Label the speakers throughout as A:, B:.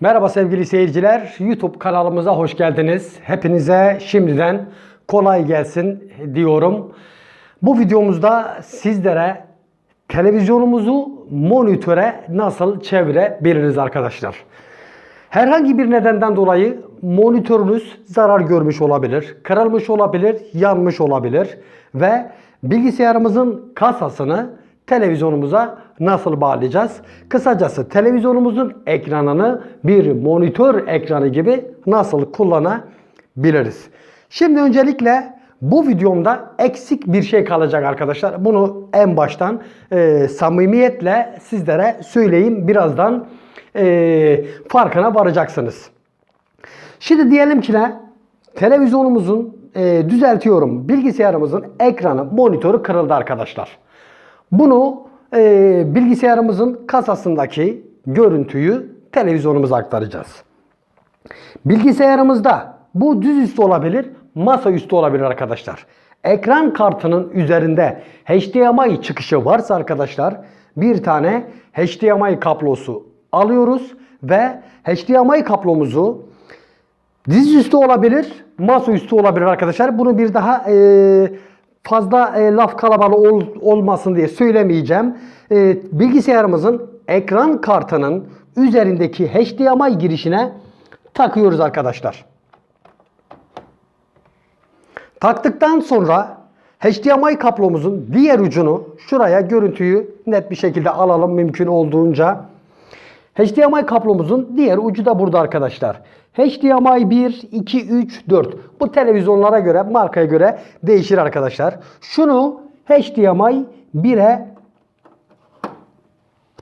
A: Merhaba sevgili seyirciler. YouTube kanalımıza hoş geldiniz. Hepinize şimdiden kolay gelsin diyorum. Bu videomuzda sizlere televizyonumuzu monitöre nasıl çevirebiliriz arkadaşlar. Herhangi bir nedenden dolayı monitörünüz zarar görmüş olabilir, kırılmış olabilir, yanmış olabilir ve bilgisayarımızın kasasını televizyonumuza nasıl bağlayacağız? Kısacası televizyonumuzun ekranını bir monitör ekranı gibi nasıl kullanabiliriz? Şimdi öncelikle bu videomda eksik bir şey kalacak arkadaşlar. Bunu en baştan e, samimiyetle sizlere söyleyeyim. Birazdan e, farkına varacaksınız. Şimdi diyelim ki ne? Televizyonumuzun e, düzeltiyorum bilgisayarımızın ekranı monitörü kırıldı arkadaşlar. Bunu e, bilgisayarımızın kasasındaki görüntüyü televizyonumuza aktaracağız. Bilgisayarımızda bu düzüstü olabilir, masaüstü olabilir arkadaşlar. Ekran kartının üzerinde HDMI çıkışı varsa arkadaşlar bir tane HDMI kablosu alıyoruz ve HDMI kablomuzu dizüstü olabilir, masaüstü olabilir arkadaşlar. Bunu bir daha e, fazla e, laf kalabalığı ol, olmasın diye söylemeyeceğim. E, bilgisayarımızın ekran kartının üzerindeki HDMI girişine takıyoruz arkadaşlar. Taktıktan sonra HDMI kablomuzun diğer ucunu şuraya görüntüyü net bir şekilde alalım mümkün olduğunca. HDMI kablomuzun diğer ucu da burada arkadaşlar. HDMI 1, 2, 3, 4. Bu televizyonlara göre, markaya göre değişir arkadaşlar. Şunu HDMI 1'e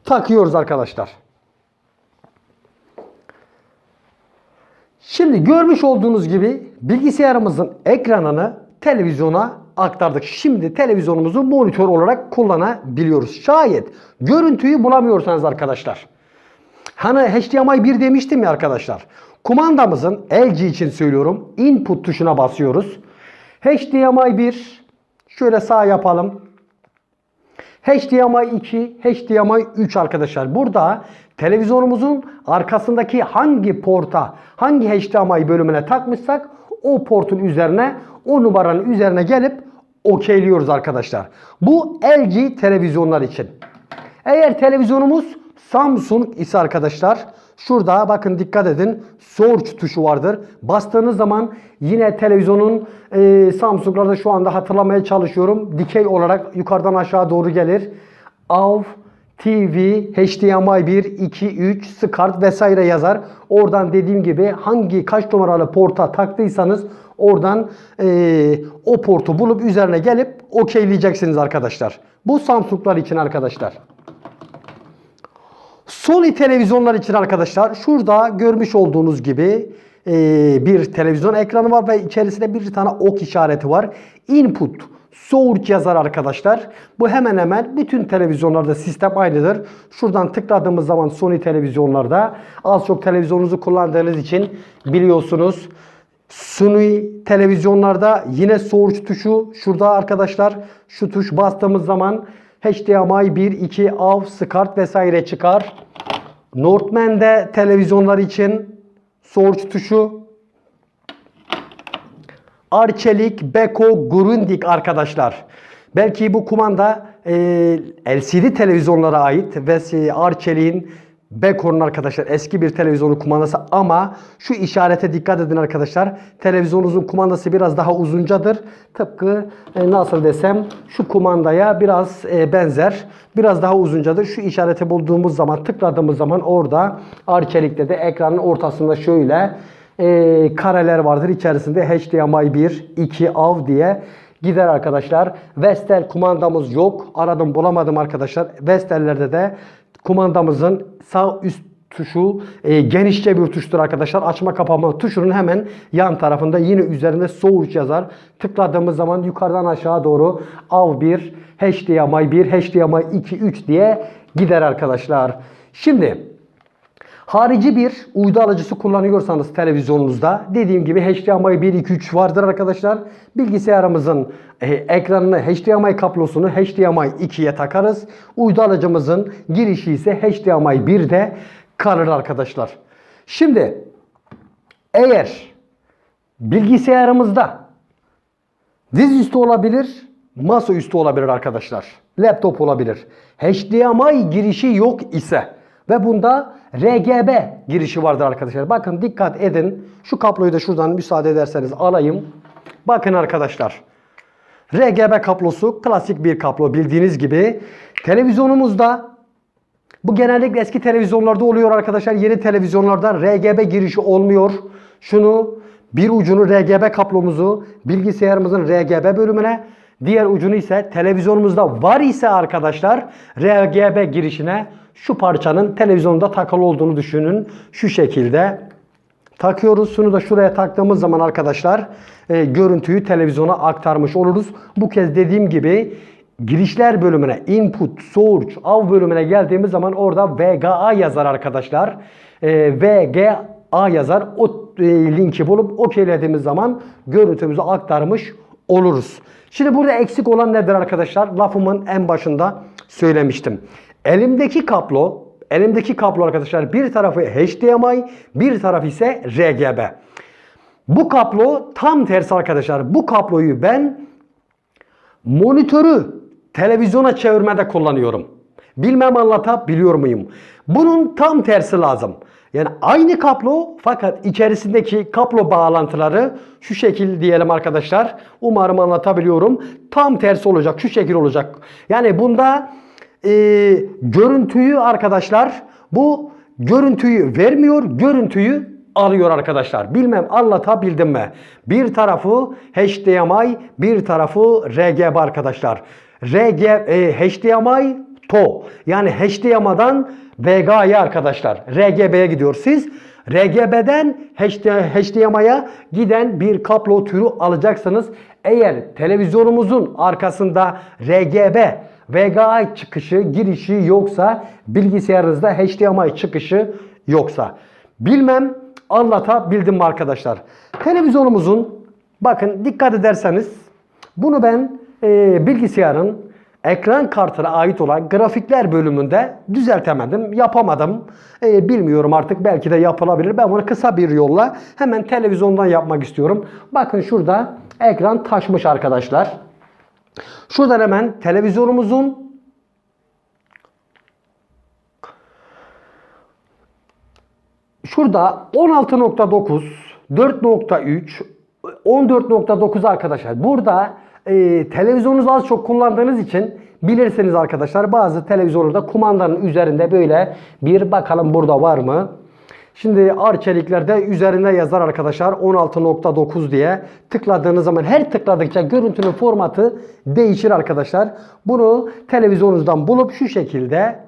A: takıyoruz arkadaşlar. Şimdi görmüş olduğunuz gibi bilgisayarımızın ekranını televizyona aktardık. Şimdi televizyonumuzu monitör olarak kullanabiliyoruz. Şayet görüntüyü bulamıyorsanız arkadaşlar. Hani HDMI 1 demiştim ya arkadaşlar. Kumandamızın LG için söylüyorum. Input tuşuna basıyoruz. HDMI 1 şöyle sağ yapalım. HDMI 2, HDMI 3 arkadaşlar. Burada televizyonumuzun arkasındaki hangi porta, hangi HDMI bölümüne takmışsak o portun üzerine, o numaranın üzerine gelip okeyliyoruz arkadaşlar. Bu LG televizyonlar için. Eğer televizyonumuz Samsung ise arkadaşlar şurada bakın dikkat edin search tuşu vardır. Bastığınız zaman yine televizyonun e, Samsung'larda şu anda hatırlamaya çalışıyorum. Dikey olarak yukarıdan aşağı doğru gelir. AV, TV, HDMI 1, 2, 3, SCART vesaire yazar. Oradan dediğim gibi hangi kaç numaralı porta taktıysanız oradan e, o portu bulup üzerine gelip okeyleyeceksiniz arkadaşlar. Bu Samsung'lar için arkadaşlar. Sony televizyonlar için arkadaşlar şurada görmüş olduğunuz gibi e, bir televizyon ekranı var ve içerisinde bir tane ok işareti var. Input source yazar arkadaşlar. Bu hemen hemen bütün televizyonlarda sistem aynıdır. Şuradan tıkladığımız zaman Sony televizyonlarda az çok televizyonunuzu kullandığınız için biliyorsunuz. Sony televizyonlarda yine source tuşu şurada arkadaşlar. Şu tuş bastığımız zaman HDMI 1, 2, AV, SCART vesaire çıkar. Northman'de televizyonlar için source tuşu. Arçelik, Beko, Grundig arkadaşlar. Belki bu kumanda e, LCD televizyonlara ait ve Arçelik'in Beko'nun arkadaşlar eski bir televizyonun kumandası ama şu işarete dikkat edin arkadaşlar. Televizyonunuzun kumandası biraz daha uzuncadır. Tıpkı e, nasıl desem şu kumandaya biraz e, benzer. Biraz daha uzuncadır. Şu işareti bulduğumuz zaman tıkladığımız zaman orada Arçelik'te de ekranın ortasında şöyle e, kareler vardır. İçerisinde HDMI 1, 2, AV diye gider arkadaşlar. Vestel kumandamız yok. Aradım bulamadım arkadaşlar. Vestel'lerde de kumandamızın sağ üst tuşu e, genişçe bir tuştur arkadaşlar. Açma kapama tuşunun hemen yan tarafında yine üzerinde soğuç yazar. Tıkladığımız zaman yukarıdan aşağı doğru AV1, HDMI 1, HDMI 2, 3 diye gider arkadaşlar. Şimdi Harici bir uydu alıcısı kullanıyorsanız televizyonunuzda dediğim gibi HDMI 1, 2, 3 vardır arkadaşlar. Bilgisayarımızın e, ekranını HDMI kablosunu HDMI 2'ye takarız. Uydu alıcımızın girişi ise HDMI 1'de kalır arkadaşlar. Şimdi eğer bilgisayarımızda dizüstü olabilir, masaüstü olabilir arkadaşlar. Laptop olabilir. HDMI girişi yok ise ve bunda RGB girişi vardır arkadaşlar. Bakın dikkat edin. Şu kabloyu da şuradan müsaade ederseniz alayım. Bakın arkadaşlar. RGB kablosu klasik bir kablo bildiğiniz gibi. Televizyonumuzda bu genellikle eski televizyonlarda oluyor arkadaşlar. Yeni televizyonlarda RGB girişi olmuyor. Şunu bir ucunu RGB kablomuzu bilgisayarımızın RGB bölümüne, diğer ucunu ise televizyonumuzda var ise arkadaşlar RGB girişine şu parçanın televizyonda takılı olduğunu düşünün. Şu şekilde takıyoruz. Şunu da şuraya taktığımız zaman arkadaşlar e, görüntüyü televizyona aktarmış oluruz. Bu kez dediğim gibi girişler bölümüne input, source, av bölümüne geldiğimiz zaman orada VGA yazar arkadaşlar. E, VGA yazar. O e, linki bulup okeylediğimiz zaman görüntümüzü aktarmış oluruz. Şimdi burada eksik olan nedir arkadaşlar? Lafımın en başında söylemiştim. Elimdeki kablo, elimdeki kablo arkadaşlar bir tarafı HDMI, bir tarafı ise RGB. Bu kablo tam tersi arkadaşlar. Bu kabloyu ben monitörü televizyona çevirmede kullanıyorum. Bilmem anlatabiliyor muyum? Bunun tam tersi lazım. Yani aynı kablo fakat içerisindeki kablo bağlantıları şu şekil diyelim arkadaşlar. Umarım anlatabiliyorum. Tam tersi olacak. Şu şekil olacak. Yani bunda e, görüntüyü arkadaşlar bu görüntüyü vermiyor. Görüntüyü alıyor arkadaşlar. Bilmem anlatabildim mi? Bir tarafı HDMI, bir tarafı RGB arkadaşlar. RG, e, HDMI to. Yani HDMI'dan VGA'ya arkadaşlar. RGB'ye gidiyor. Siz RGB'den HDMI'ye giden bir kablo türü alacaksınız. Eğer televizyonumuzun arkasında RGB VGA çıkışı, girişi yoksa bilgisayarınızda HDMI çıkışı yoksa. Bilmem anlatabildim mi arkadaşlar? Televizyonumuzun bakın dikkat ederseniz bunu ben e, bilgisayarın ekran kartına ait olan grafikler bölümünde düzeltemedim, yapamadım. E, bilmiyorum artık belki de yapılabilir. Ben bunu kısa bir yolla hemen televizyondan yapmak istiyorum. Bakın şurada ekran taşmış arkadaşlar. Şuradan hemen televizyonumuzun Şurada 16.9, 4.3, 14.9 arkadaşlar. Burada e, televizyonunuzu az çok kullandığınız için bilirsiniz arkadaşlar. Bazı televizyonlarda kumandanın üzerinde böyle bir bakalım burada var mı? Şimdi Arçelikler'de üzerinde yazar arkadaşlar 16.9 diye tıkladığınız zaman her tıkladıkça görüntünün formatı değişir arkadaşlar. Bunu televizyonunuzdan bulup şu şekilde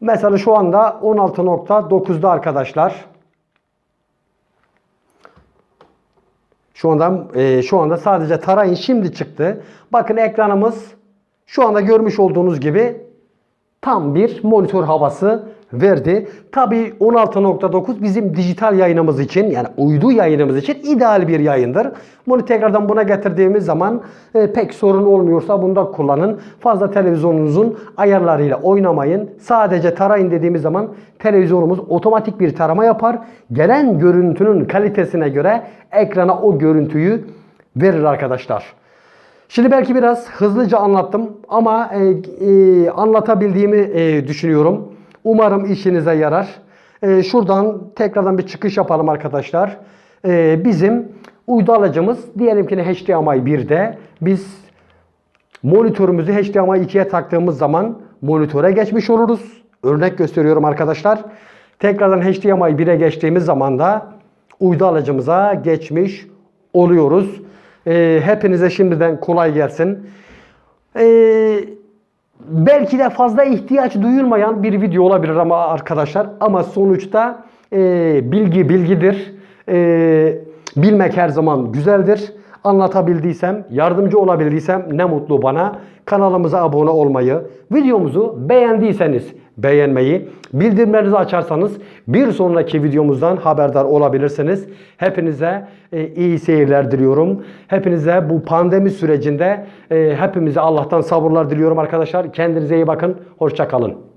A: Mesela şu anda 16.9'da arkadaşlar. Şu anda e, şu anda sadece tarayın şimdi çıktı. Bakın ekranımız şu anda görmüş olduğunuz gibi tam bir monitör havası verdi. Tabi 16.9 bizim dijital yayınımız için yani uydu yayınımız için ideal bir yayındır. Bunu tekrardan buna getirdiğimiz zaman e, pek sorun olmuyorsa bunda kullanın. Fazla televizyonunuzun ayarlarıyla oynamayın. Sadece tarayın dediğimiz zaman televizyonumuz otomatik bir tarama yapar. Gelen görüntünün kalitesine göre ekrana o görüntüyü verir arkadaşlar. Şimdi belki biraz hızlıca anlattım ama e, e, anlatabildiğimi e, düşünüyorum. Umarım işinize yarar. E, şuradan tekrardan bir çıkış yapalım arkadaşlar. E, bizim uydu alıcımız diyelim ki HDMI 1'de biz monitörümüzü HDMI 2'ye taktığımız zaman monitöre geçmiş oluruz. Örnek gösteriyorum arkadaşlar. Tekrardan HDMI 1'e geçtiğimiz zaman da uydu alıcımıza geçmiş oluyoruz. E, hepinize şimdiden kolay gelsin. Eee belki de fazla ihtiyaç duyulmayan bir video olabilir ama arkadaşlar ama sonuçta e, bilgi bilgidir. E, bilmek her zaman güzeldir. Anlatabildiysem, yardımcı olabildiysem ne mutlu bana. Kanalımıza abone olmayı, videomuzu beğendiyseniz beğenmeyi, bildirimlerinizi açarsanız bir sonraki videomuzdan haberdar olabilirsiniz. Hepinize e, iyi seyirler diliyorum. Hepinize bu pandemi sürecinde e, hepimize Allah'tan sabırlar diliyorum arkadaşlar. Kendinize iyi bakın. Hoşça kalın.